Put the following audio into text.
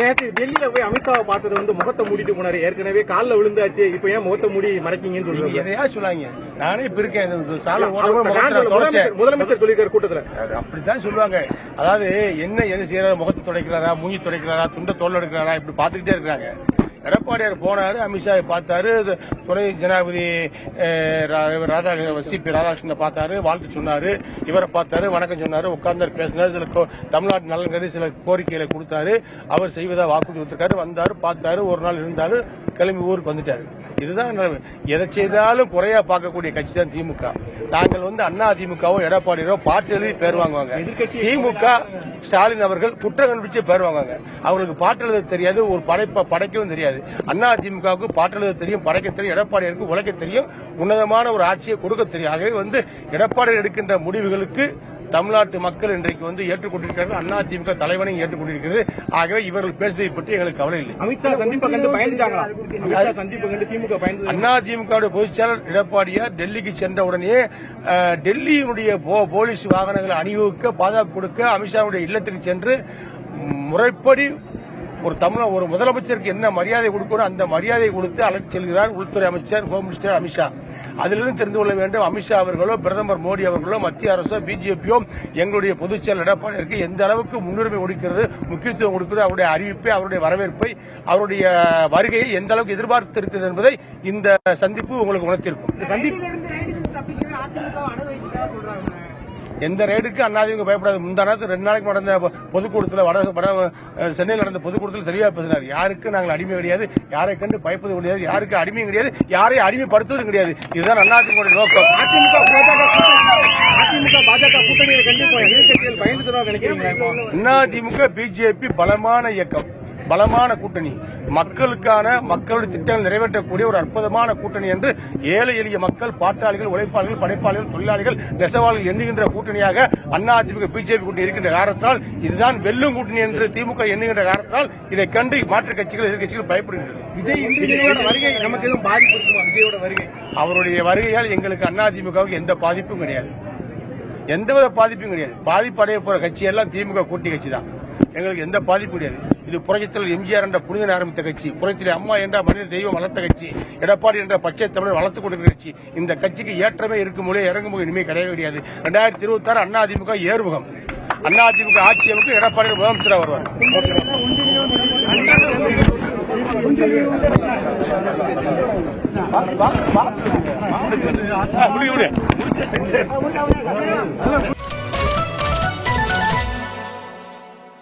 நேற்று டெல்லியில போய் அமித்ஷாவை பார்த்தது வந்து முகத்தை மூடிட்டு போனாரு. ஏற்கனவே கால்ல விழுந்தாச்சு. இப்ப ஏன் முகத்தை மூடி மறைக்கீங்கன்னு சொல்றாங்க. எதையா சொல்லாங்க. நானே இப்ப இருக்கேன். முதலமைச்சர் சொல்லியிருக்காரு கூட்டத்துல. அப்படித்தான் சொல்லுவாங்க. அதாவது என்ன எது செய்யறாரு? முகத்தை துடைக்கிறாரா மூஞ்சி துடைக்கிறாரா துண்டை தோல் எடுக்கிறாரா இப்படி பார்த்துக்கிட்டே இருக்காங்க எடப்பாடியார் போனாரு அமித்ஷாவை பார்த்தாரு இது துணை ஜனாதிபதி ராதா சி பி சிபி ராதாகிருஷ்ணனை பார்த்தாரு வாழ்த்து சொன்னாரு இவரை பார்த்தாரு வணக்கம் சொன்னாரு உட்கார்ந்தார் பேசினார் சில தமிழ்நாட்டு நலன் கருதி சில கோரிக்கைகளை கொடுத்தாரு அவர் செய்வதா வாக்குறுதி கொடுத்திருக்காரு வந்தாரு பார்த்தாரு ஒரு நாள் இருந்தாரு கிளம்பி ஊருக்கு வந்துட்டாரு. இதுதான். எதை செய்தாலும் குறையா பார்க்கக்கூடிய கட்சி தான் திமுக. நாங்கள் வந்து அண்ணா திமுகவோ எடப்பாடியோ பாட்டு எழுதி பேர் வாங்குவாங்க. திமுக ஸ்டாலின் அவர்கள் குற்றம் கண்டுபிடிச்சு பேர் வாங்குவாங்க. அவங்களுக்கு பாட்டு எழுத தெரியாது ஒரு படைப்ப படைக்கவும் தெரியாது. அண்ணா திமுகவுக்கு பாட்டு எழுத தெரியும் படைக்க தெரியும் எடப்பாடியாருக்கு உழைக்க தெரியும். உன்னதமான ஒரு ஆட்சியை கொடுக்க தெரியும். ஆகவே வந்து எடப்பாடி எடுக்கின்ற முடிவுகளுக்கு தமிழ்நாட்டு மக்கள் இன்றைக்கு வந்து ஏற்றுக்கொண்டிருக்கிறார்கள். அண்ணா திமுக தலைவனையும் ஏற்றுக்கொண்டிருக்கிறது ஆகவே இவர்கள் பேசுவதை பற்றி எங்களுக்கு கவலை இல்லை. அமித்ஷா சந்திப்பை கண்டு பயந்துட்டாங்களா? அமித்ஷா சந்திப்பை கண்டு திமுக பயந்து அண்ணா திமுக பொதுச் செயலர் எடப்பாடியார் டெல்லிக்கு சென்ற உடனே டெல்லியினுடைய போலீஸ் வாகனங்களை அணிவகுக்க பாதுகாப்பு கொடுக்க அமித்ஷாவுடைய இல்லத்துக்கு சென்று முறைப்படி ஒரு தமிழ் ஒரு முதலமைச்சருக்கு என்ன மரியாதை கொடுக்கணும் அந்த மரியாதை கொடுத்து அழைத்து செல்கிறார் உள்துறை அமைச்சர் ஹோம் மினிஸ்டர் அமித்ஷா. அதிலிருந்து தெரிந்து கொள்ள வேண்டும் அமித்ஷா அவர்களோ பிரதமர் மோடி அவர்களோ மத்திய அரசோ பிஜேபியோ எங்களுடைய பொதுச் செயலர் எடப்பாடியாருக்கு எந்த அளவுக்கு முன்னுரிமை கொடுக்கிறது முக்கியத்துவம் கொடுக்கிறது அவருடைய அறிவிப்பை அவருடைய வரவேற்பை அவருடைய வருகையை எந்த அளவுக்கு எதிர்பார்த்து இருக்கிறது என்பதை இந்த சந்திப்பு உங்களுக்கு உணர்த்திருக்கும் சந்திப்பு எந்த ரேடுக்கு அண்ணாதிமுக பயப்படாது. முந்தா நேரத்து ரெண்டு நாளைக்கு நடந்த பொ- பொதுக்கூட்டத்தில் வட வட சென்னையில் நடந்த பொதுக்கூட்டத்தில் தெளிவாக பேசினார். யாருக்கு நாங்கள் அடிமை கிடையாது. யாரை கண்டு பயப்பது கிடையாது. யாருக்கு அடிமையும் கிடையாது. யாரையும் அடிமைப்படுத்துவதும் கிடையாது. இதுதான் அண்ணாதிமுக நோக்கம். அதிமுக அதிமுக பாஜக கூட்டணியை கண்டு இப்போ எதிர்கட்சிகள் பயந்துட்டு நினைக்கிறீங்களா? இப்போ அதிமுக பிஜேபி பலமான இயக்கம். பலமான கூட்டணி. மக்களுக்கான மக்களுடைய திட்டங்கள் நிறைவேற்றக்கூடிய ஒரு அற்புதமான கூட்டணி என்று ஏழை எளிய மக்கள் பாட்டாளிகள் உழைப்பாளிகள் படைப்பாளிகள் தொழிலாளிகள் நெசவாளிகள் எண்ணுகின்ற கூட்டணியாக அதிமுக பிஜேபி கூட்டணி இருக்கின்ற காரணத்தால் இதுதான் வெல்லும் கூட்டணி என்று திமுக எண்ணுகின்ற காரணத்தால் இதை கண்டு மாற்றுக் கட்சிகள் எதிர்கட்சிகள் பயப்படுகின்றது விஜய் வருகை நமக்கு எதுவும் பாதிப்பு விஜயோட வருகை? அவருடைய வருகையால் எங்களுக்கு அதிமுகவுக்கு எந்த பாதிப்பும் கிடையாது. எந்தவித பாதிப்பும் கிடையாது. பாதிப்பு அடைய போற கட்சி எல்லாம் திமுக கூட்டணி கட்சி தான் எங்களுக்கு எந்த பாதிப்பும் கிடையாது. இது புரட்சித்தலைவர் எம்ஜிஆர் என்ற புனிதன் ஆரம்பித்த கட்சி. புரட்சித்தலை அம்மா என்ற மனித தெய்வம் வளர்த்த கட்சி. எடப்பாடி என்ற பச்சை தமிழர் வளர்த்துக் கொண்டிருக்கிற கட்சி. இந்த கட்சிக்கு ஏற்றமே இருக்கும் போதே இறங்குமுகம் இனிமே கிடையவே கிடையாது. ரெண்டாயிரத்தி இருபத்தி ஆறு அண்ணா அதிமுக ஏறுமுகம் அண்ணா அதிமுக ஆட்சி அமைக்கும் எடப்பாடி முதலமைச்சராக வருவார் முடிவு